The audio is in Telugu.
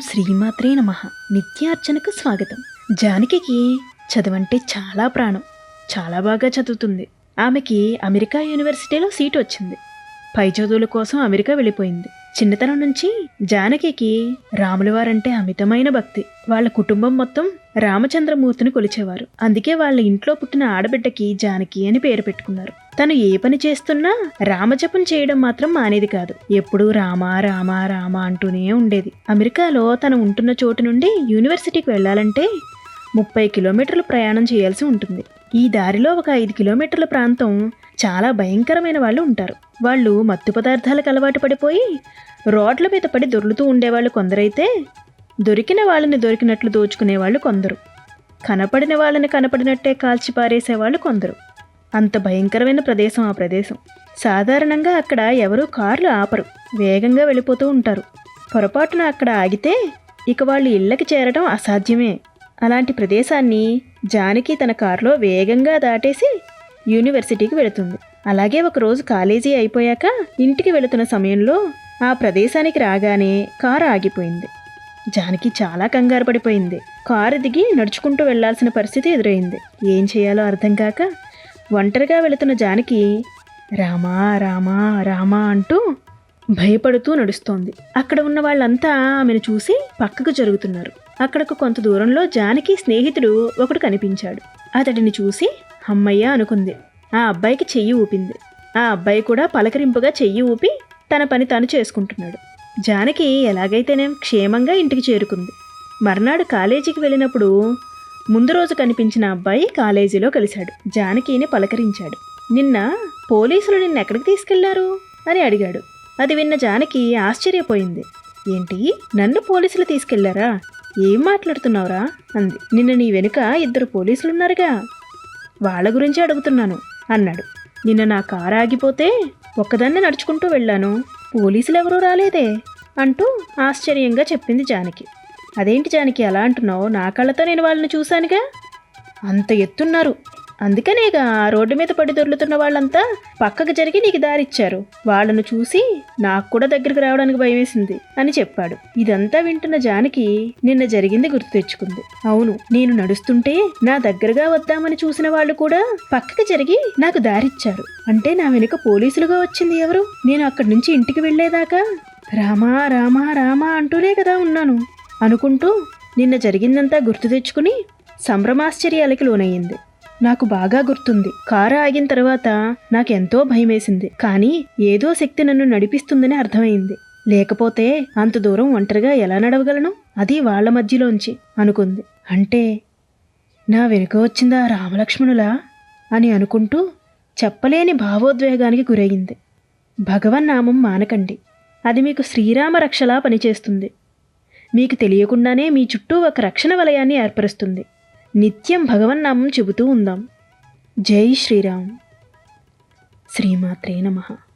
శ్రీమాత్రే నమ. నిత్యార్చనకు స్వాగతం. జానకికి చదవంటే చాలా ప్రాణం. చాలా బాగా చదువుతుంది. ఆమెకి అమెరికా యూనివర్సిటీలో సీట్ వచ్చింది. పై చదువుల కోసం అమెరికా వెళ్ళిపోయింది. చిన్నతనం నుంచి జానకికి రాములవారంటే అమితమైన భక్తి. వాళ్ళ కుటుంబం మొత్తం రామచంద్రమూర్తిని కొలిచేవారు. అందుకే వాళ్ళ ఇంట్లో పుట్టిన ఆడబిడ్డకి జానకి అని పేరు పెట్టుకున్నారు. తను ఏ పని చేస్తున్నా రామజపం చేయడం మాత్రం మానేది కాదు. ఎప్పుడూ రామ రామ రామ అంటూనే ఉండేది. అమెరికాలో తను ఉంటున్న చోటు నుండి యూనివర్సిటీకి వెళ్ళాలంటే ముప్పై కిలోమీటర్లు ప్రయాణం చేయాల్సి ఉంటుంది. ఈ దారిలో ఒక ఐదు కిలోమీటర్ల ప్రాంతం చాలా భయంకరమైన వాళ్ళు ఉంటారు. వాళ్ళు మత్తు పదార్థాలకు అలవాటు పడిపోయి రోడ్ల మీద పడి దొర్లుతూ ఉండేవాళ్ళు కొందరైతే దొరికిన వాళ్ళని దొరికినట్లు దోచుకునేవాళ్ళు కొందరు. కనపడిన వాళ్ళని కనపడినట్టే కాల్చి పారేసేవాళ్ళు కొందరు. అంత భయంకరమైన ప్రదేశం ఆ ప్రదేశం. సాధారణంగా అక్కడ ఎవరూ కార్లు ఆపరు. వేగంగా వెళ్ళిపోతూ ఉంటారు. పొరపాటున అక్కడ ఆగితే ఇక వాళ్ళు ఇళ్ళకి చేరడం అసాధ్యమే. అలాంటి ప్రదేశాన్ని జానకి తన కారులో వేగంగా దాటేసి యూనివర్సిటీకి వెళుతుంది. అలాగే ఒకరోజు కాలేజీ అయిపోయాక ఇంటికి వెళుతున్న సమయంలో ఆ ప్రదేశానికి రాగానే కారు ఆగిపోయింది. జానకి చాలా కంగారు పడిపోయింది. కారు దిగి నడుచుకుంటూ వెళ్ళాల్సిన పరిస్థితి ఎదురైంది. ఏం చేయాలో అర్థం కాక ఒంటరిగా వెళుతున్న జానకి రామా రామా రామా అంటూ భయపడుతూ నడుస్తోంది. అక్కడ ఉన్న వాళ్ళంతా ఆమెను చూసి పక్కకు జరుగుతున్నారు. అక్కడకు కొంత దూరంలో జానకి స్నేహితుడు ఒకడు కనిపించాడు. అతడిని చూసి అమ్మయ్య అనుకుంది. ఆ అబ్బాయికి చెయ్యి ఊపింది. ఆ అబ్బాయి కూడా పలకరింపుగా చెయ్యి ఊపి తన పని తాను చేసుకుంటున్నాడు. జానకి ఎలాగైతేనే క్షేమంగా ఇంటికి చేరుకుంది. మర్నాడు కాలేజీకి వెళ్ళినప్పుడు ముందు రోజు కనిపించిన అబ్బాయి కాలేజీలో కలిశాడు. జానకిని పలకరించాడు. నిన్న పోలీసులు నిన్న ఎక్కడికి తీసుకెళ్ళారు? అని అడిగాడు. అది విన్న జానకి ఆశ్చర్యపోయింది. ఏంటి? నన్ను పోలీసులు తీసుకెళ్ళారా? ఏం మాట్లాడుతున్నావురా? అంది. నిన్న నీ వెనుక ఇద్దరు పోలీసులున్నారుగా. వాళ్ళ గురించి అడుగుతున్నాను అన్నాడు. నిన్న నా కారు ఆగిపోతే ఒక్కదాన్నే నడుచుకుంటూ వెళ్ళాను. పోలీసులు ఎవరూ రాలేదే అంటూ ఆశ్చర్యంగా చెప్పింది జానకి. అదేంటి జానికి ఎలా అంటున్నావు? నా కళ్ళతో నేను వాళ్ళని చూశానుగా? అంత ఎత్తున్నారు. అందుకనేగా ఆ రోడ్డు మీద పడి దొర్లుతున్న వాళ్ళంతా పక్కకు జరిగి నీకు దారిచ్చారు. వాళ్ళను చూసి నాకు కూడా దగ్గరికి రావడానికి భయమేసింది అని చెప్పాడు. ఇదంతా వింటున్న జానకి నిన్న జరిగింది గుర్తు తెచ్చుకుంది. అవును నేను నడుస్తుంటే నా దగ్గరగా వద్దామని చూసిన వాళ్ళు కూడా పక్కకి జరిగి నాకు దారిచ్చారు. అంటే నా వెనుక పోలీసులుగా వచ్చింది ఎవరు? నేను అక్కడి నుంచి ఇంటికి వెళ్ళేదాకా రామా రామా రామా అంటూనే కదా ఉన్నాను. అనుకుంటూ నిన్న జరిగిందంతా గుర్తు తెచ్చుకుని సంభ్రమాశ్చర్యాలకి లోనయ్యింది. నాకు బాగా గుర్తుంది. కారు ఆగిన తర్వాత నాకెంతో భయమేసింది. కానీ ఏదో శక్తి నన్ను నడిపిస్తుందని అర్థమైంది. లేకపోతే అంత దూరం ఒంటరిగా ఎలా నడవగలను? అది వాళ్ళ మధ్యలోంచి అనుకుంది. అంటే నా వెనుక వచ్చిందా రామలక్ష్మణులా? అని అనుకుంటూ చెప్పలేని భావోద్వేగానికి గురయ్యింది భగవన్నామం మానకండి. అది మీకు శ్రీరామ రక్షలా పనిచేస్తుంది. మీకు తెలియకుండానే మీ చుట్టూ ఒక రక్షణ వలయాన్ని ఏర్పరుస్తుంది. నిత్యం భగవన్నామం చెబుతూ ఉందాం. జై శ్రీరామ్. శ్రీమాత్రే నమః.